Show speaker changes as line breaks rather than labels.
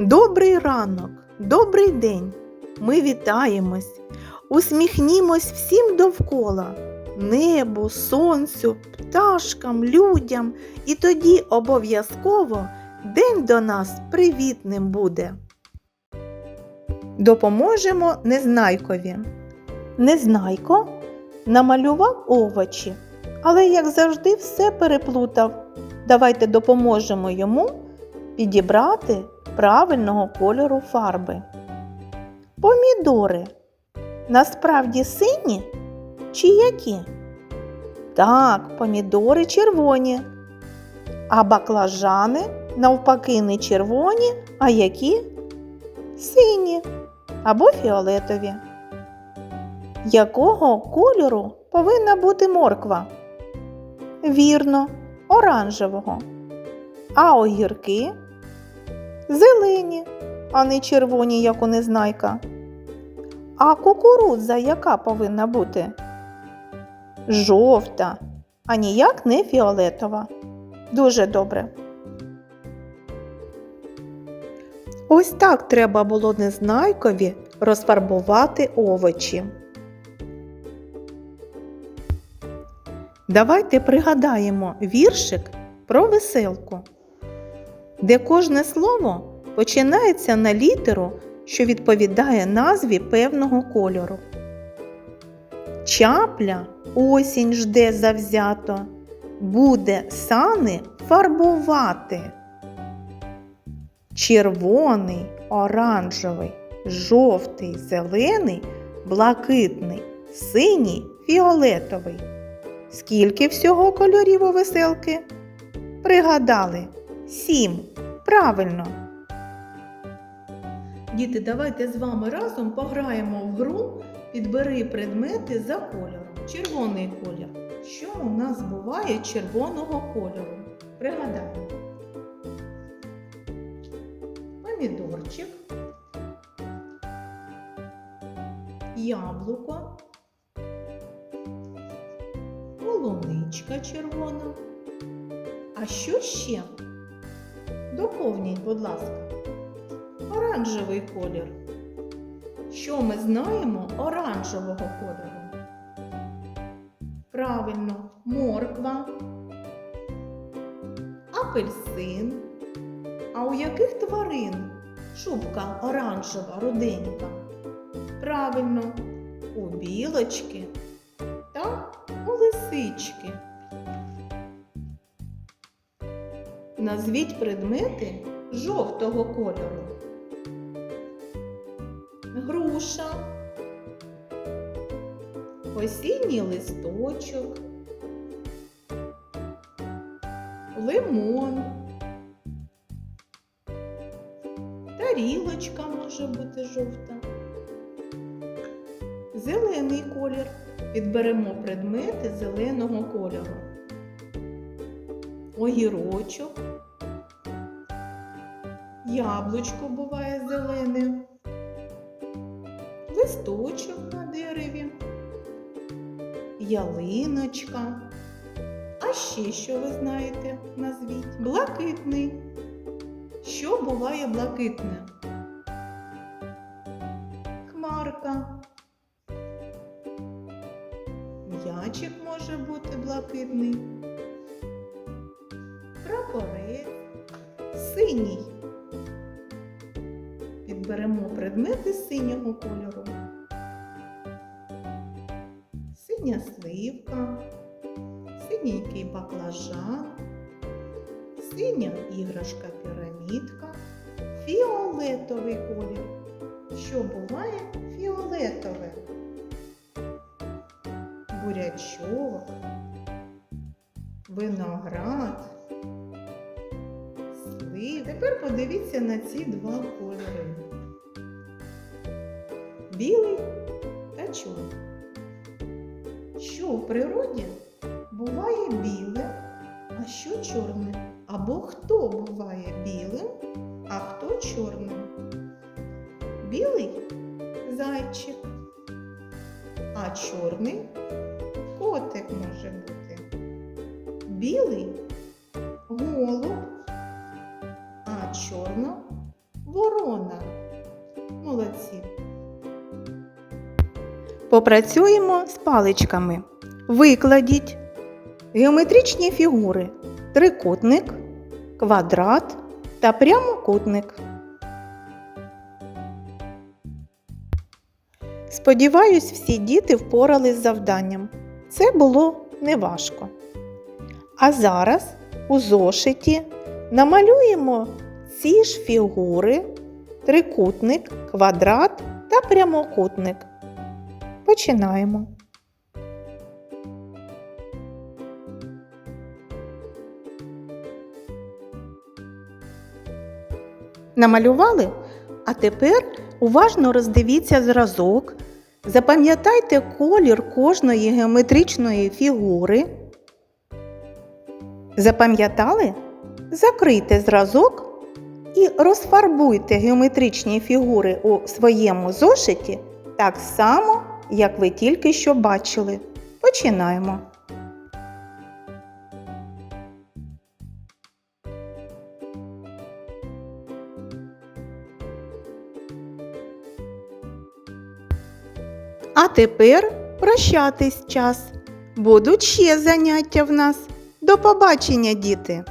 Добрий ранок, добрий день. Ми вітаємось, усміхнімось всім довкола, небу, сонцю, пташкам, людям, і тоді обов'язково день до нас привітним буде. Допоможемо Незнайкові. Незнайко намалював овочі, але, як завжди, все переплутав. Давайте допоможемо йому підібрати правильного кольору фарби. Помідори насправді сині чи які? Так, помідори червоні, а баклажани навпаки не червоні, а які? Сині або фіолетові. Якого кольору повинна бути морква? Вірно, оранжевого. А огірки зелені, а не червоні, як у незнайка. А кукурудза яка повинна бути? Жовта, а ніяк не фіолетова. Дуже добре. Ось так треба було незнайкові розфарбувати овочі. Давайте пригадаємо віршик про веселку, де кожне слово починається на літеру, що відповідає назві певного кольору. Чапля осінь жде завзято, буде сани фарбувати. Червоний, оранжевий, жовтий, зелений, блакитний, синій, фіолетовий. Скільки всього кольорів у веселки? Пригадали сім. Правильно. Діти, давайте з вами разом пограємо в гру Підбери предмети за кольором. Червоний колір. Що у нас буває червоного кольору? Пригадаємо. Помідорчик, яблуко, полуничка червона. А що ще? Доповніть, будь ласка. Оранжевий колір. Що ми знаємо оранжевого кольору? Правильно, морква, апельсин. А у яких тварин шубка оранжева, руденька? Правильно, у білочки та у лисички. Назвіть предмети жовтого кольору. Груша, осінній листочок, лимон, тарілочка може бути жовта, зелений колір. Підберемо предмети зеленого кольору. Огірочок, яблучко буває зелене, листочок на дереві, ялиночка. А ще що ви знаєте, назвіть? Блакитний. Що буває блакитне? Хмарка. М'ячик може бути блакитний. Прапорець. Синій. Підберемо предмети синього кольору. Синя сливка, синенький баклажан, синя іграшка пірамідка, фіолетовий колір. Що буває фіолетове? Бурячок, виноград, слив. Тепер подивіться на ці два кольори. Білий та чорний. Що в природі буває біле, а що чорне? Або хто буває білим, а хто чорним? Білий зайчик, а чорний котик може бути. Білий голуб, Ворона. Молодці. Попрацюємо з паличками. Викладіть геометричні фігури трикутник, квадрат та прямокутник. Сподіваюсь, всі діти впорались з завданням. Це було неважко. А зараз у зошиті намалюємо ці ж фігури трикутник, квадрат та прямокутник. Починаємо. Намалювали? А тепер уважно роздивіться зразок. Запам'ятайте колір кожної геометричної фігури. Запам'ятали? Закрийте зразок і розфарбуйте геометричні фігури у своєму зошиті так само, як ви тільки що бачили. Починаємо. А тепер прощатись час. Будуть ще заняття в нас. До побачення, діти!